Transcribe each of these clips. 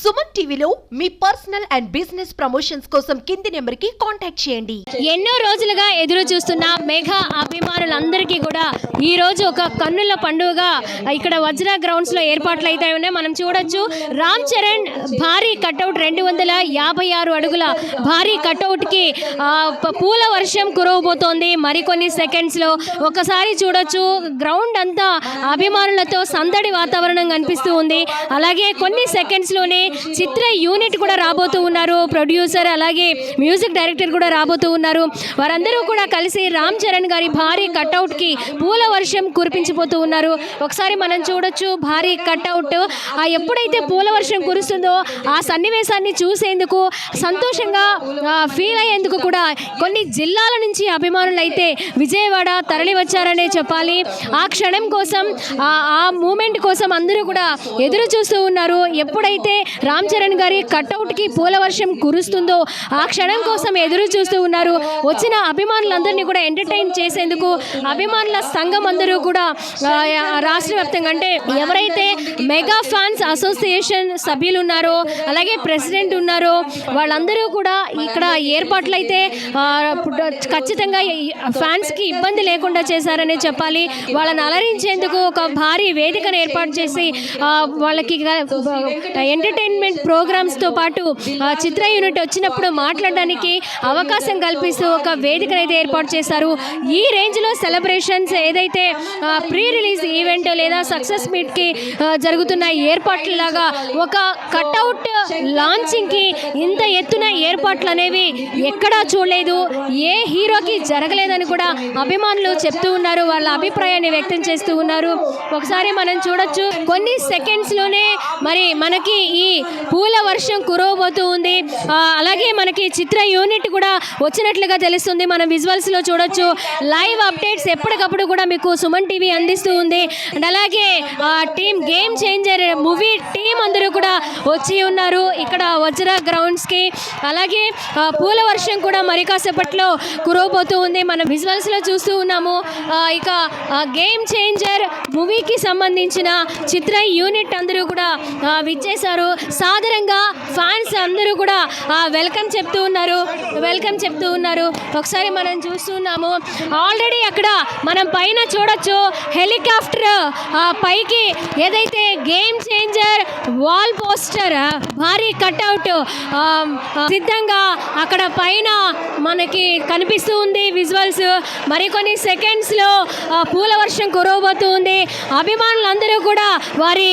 సుమన్ టీవీలో మీ personal and business promotions కోసం కింది నెంబర్కి కాంటాక్ట్ చేయండి. ఎన్నో రోజులుగా ఎదురు చూస్తున్న మెగా అభిమానులందరికీ కూడా ఈ రోజు ఒక కన్నుల పండుగ ఇక్కడ వజ్ర గ్రౌండ్స్లో ఏర్పాట్లు అయితే ఉన్నాయి. మనం చూడొచ్చు రామ్ చరణ్ భారీ కట్అవుట్ రెండు వందల యాభై ఆరు అడుగుల భారీ కట్అవుట్కి పూల వర్షం కురవబోతోంది. మరికొన్ని సెకండ్స్లో ఒకసారి చూడొచ్చు గ్రౌండ్ అంతా అభిమానులతో సందడి వాతావరణం కనిపిస్తూ ఉంది. అలాగే కొన్ని సెకండ్స్లోనే చిత్ర యూనిట్ కూడా రాబోతూ ఉన్నారు. ప్రొడ్యూసర్ అలాగే మ్యూజిక్ డైరెక్టర్ కూడా రాబోతూ ఉన్నారు. వారందరూ కూడా కలిసి రామ్ చరణ్ గారి భారీ కట్అవుట్కి పూల వర్షం కురిపించిపోతూ ఉన్నారు. ఒకసారి మనం చూడొచ్చు భారీ కట్అవుట్. ఆ ఎప్పుడైతే పూల వర్షం కురుస్తుందో ఆ సన్నివేశాన్ని చూసేందుకు సంతోషంగా ఫీల్ అయ్యేందుకు కూడా కొన్ని జిల్లాల నుంచి అభిమానులు అయితే విజయవాడ తరలి వచ్చారనే చెప్పాలి. ఆ క్షణం కోసం ఆ ఆ మూమెంట్ కోసం అందరూ కూడా ఎదురు చూస్తూ ఉన్నారు. ఎప్పుడైతే రామ్ చరణ్ గారి కట్అవుట్కి పూల వర్షం కురుస్తుందో ఆ క్షణం కోసం ఎదురు చూస్తూ ఉన్నారు. వచ్చిన అభిమానులందరినీ కూడా ఎంటర్టైన్ చేసేందుకు అభిమానుల సంఘం అందరూ కూడా రాష్ట్ర వ్యాప్తంగా అంటే ఎవరైతే మెగా ఫ్యాన్స్ అసోసియేషన్ సభ్యులు ఉన్నారో అలాగే ప్రెసిడెంట్ ఉన్నారో వాళ్ళందరూ కూడా ఇక్కడ ఏర్పాట్లు అయితే ఖచ్చితంగా ఫ్యాన్స్కి ఇబ్బంది లేకుండా చేశారనే చెప్పాలి. వాళ్ళని అలరించేందుకు ఒక భారీ వేదికను ఏర్పాటు చేసి వాళ్ళకి ఎంటర్టైన్ ఎంటర్టైన్మెంట్ ప్రోగ్రామ్స్తో పాటు చిత్ర యూనిట్ వచ్చినప్పుడు మాట్లాడడానికి అవకాశం కల్పిస్తూ ఒక వేదికను అయితే ఏర్పాటు చేశారు. ఈ రేంజ్లో సెలబ్రేషన్స్ ఏదైతే ప్రీ రిలీజ్ ఈవెంట్ లేదా సక్సెస్ మీట్కి జరుగుతున్న ఏర్పాట్లలాగా ఒక కట్అవుట్ లాంచింగ్కి ఇంత ఎత్తున ఏర్పాట్లు అనేవి ఎక్కడా చూడలేదు. ఏ హీరోకి జరగలేదని కూడా అభిమానులు చెప్తూ ఉన్నారు. వాళ్ళ అభిప్రాయాన్ని వ్యక్తం చేస్తూ ఉన్నారు. ఒకసారి మనం చూడొచ్చు. కొన్ని సెకండ్స్లోనే మరి మనకి ఈ పూల వర్షం కురవబోతూ ఉంది. అలాగే మనకి చిత్ర యూనిట్ కూడా వచ్చినట్లుగా తెలుస్తుంది. మనం విజువల్స్లో చూడొచ్చు. లైవ్ అప్డేట్స్ ఎప్పటికప్పుడు కూడా మీకు సుమన్ టీవీ అందిస్తూ ఉంది. అండ్ అలాగే team game changer movie team అందరూ కూడా వచ్చి ఉన్నారు. ఇక్కడ వజ్ర గ్రౌండ్స్కి అలాగే పూల వర్షం కూడా మరి కాసేపట్లో కురవబోతూ ఉంది. మనం విజువల్స్లో చూస్తూ ఉన్నాము. ఇక గేమ్ చేంజర్ మూవీకి సంబంధించిన చిత్ర యూనిట్ అందరూ కూడా విచ్చేశారు. సాధారణంగా ఫ్యాన్స్ అందరూ కూడా వెల్కమ్ చెప్తూ ఉన్నారు. వెల్కమ్ చెప్తూ ఉన్నారు. ఒకసారి మనం చూస్తున్నాము ఆల్రెడీ అక్కడ మనం పైన చూడొచ్చు హెలికాప్టర్ పైకి ఏదైతే గేమ్ చేంజర్ వాల్ పోస్టర్ భారీ కట్అవుట్ సిద్ధంగా అక్కడ పైన మనకి కనిపిస్తూ ఉంది విజువల్స్ మరికొన్ని సెకండ్స్లో పూల వర్షం కురవబోతుంది అభిమానులందరూ కూడా వారి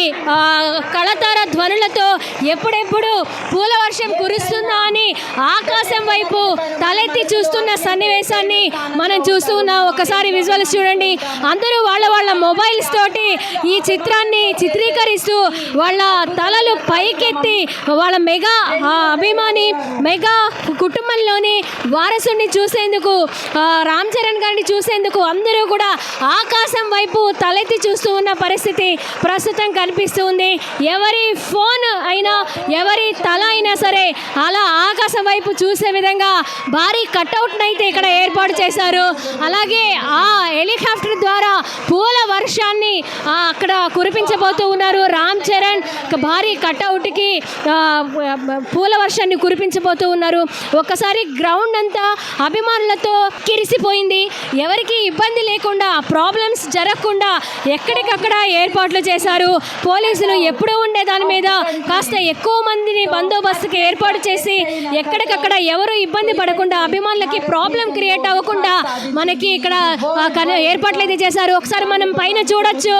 కళతార ధ్వనులతో ఎప్పుడెప్పుడు పూల వర్షం కురుస్తుందా అని ఆకాశం వైపు తలెత్తి చూస్తున్న సన్నివేశాన్ని మనం చూస్తూ ఉన్నాం. ఒకసారి విజువల్స్ చూడండి. అందరూ వాళ్ళ వాళ్ళ మొబైల్స్ తోటి ఈ చిత్రాన్ని చిత్రీకరిస్తూ వాళ్ళ తలలు పైకెత్తి వాళ్ళ మెగా ఆ, అభిమాని మెగా కుటుంబంలోని వారసుని చూసేందుకు రామ్ చరణ్ గారిని చూసేందుకు అందరూ కూడా ఆకాశం వైపు తలెత్తి చూస్తూ ఉన్న పరిస్థితి ప్రస్తుతం కనిపిస్తుంది ఎవరి ఫోన్ అయినా ఎవరి తల అయినా సరే అలా ఆకాశం వైపు చూసే విధంగా భారీ కట్అవుట్ని అయితే ఇక్కడ ఏర్పాటు చేశారు. అలాగే ఆ హెలికాప్టర్ ద్వారా పూల వర్షాన్ని అక్కడ కురిపించబోతూ ఉన్నారు. రామ్ చరణ్ భారీ కట్అవుట్కి పూల వర్షాన్ని కురిపించబోతూ ఉన్నారు. ఒక్కసారి గ్రౌండ్ అంతా అభిమానులతో కిరిసిపోయింది. ఎవరికి ఇబ్బంది లేకుండా ప్రాబ్లమ్స్ జరగకుండా ఎక్కడికక్కడ ఏర్పాట్లు చేశారు. పోలీసులు ఎప్పుడూ ఉండే దాని మీద కాస్త ఎక్కువ మందిని బందోబస్తుకి ఏర్పాటు చేసి ఎక్కడికక్కడ ఎవరు ఇబ్బంది పడకుండా అభిమానులకి ప్రాబ్లం క్రియేట్ అవ్వకుండా మనకి ఇక్కడ ఏర్పాట్లు అయితే చేశారు. ఒకసారి మనం పైన చూడొచ్చు.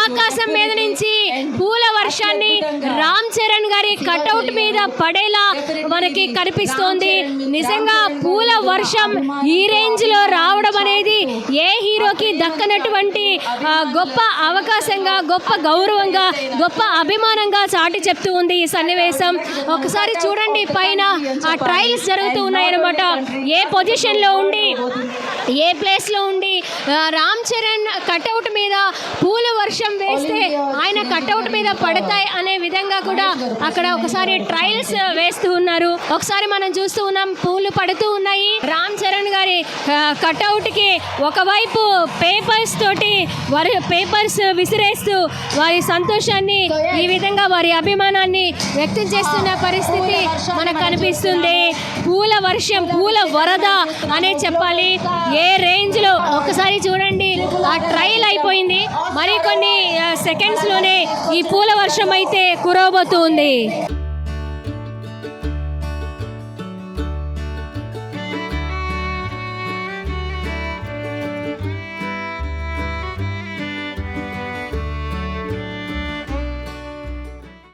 ఆకాశం మీద నుంచి పూల వర్షాన్ని రామ్ చరణ్ గారి కటౌట్ మీద పడేలా మనకి కనిపిస్తోంది. నిజంగా పూల వర్షం ఈ రేంజ్లో రావడం అనేది ఏ హీరోకి దక్కనటువంటి గొప్ప అవకాశంగా గొప్ప గౌరవంగా గొప్ప అభిమానంగా చాటి చెప్తూ ఉంది ఈ సన్నివేశం. ఒకసారి చూడండి పైన ఆ ట్రయల్స్ జరుగుతూ ఉన్నాయన్నమాట. ఏ పొజిషన్లో ఉండి ఏ ప్లేస్లో ఉండి రామ్ చరణ్ కటౌట్ మీద పూల వర్షం వేస్తే ఆయన కటౌట్ మీద పడతాయి అనే విధంగా కూడా అక్కడ ఒకసారి ట్రయల్స్ వేస్తూ ఉన్నారు. ఒకసారి మనం చూస్తూ ఉన్నాం పూలు పడుతూ ఉన్నాయి. రామ్ చరణ్ గారి కటౌట్కి ఒకవైపు పేపర్స్ తోటి వారి పేపర్స్ విసిరేస్తూ వారి సంతోషాన్ని ఈ విధంగా వారి అభిమానాన్ని వ్యక్తం చేస్తున్న పరిస్థితి మనకు కనిపిస్తుంది పూల వర్షం పూల వరద అనే చెప్పాలి. ఏ రేంజ్లో ఒకసారి చూడండి. ఆ ట్రైల్ అయిపోయింది. మరికొన్ని సెకండ్స్లోనే ఈ పూల వర్షం అయితే కురవబోతుంది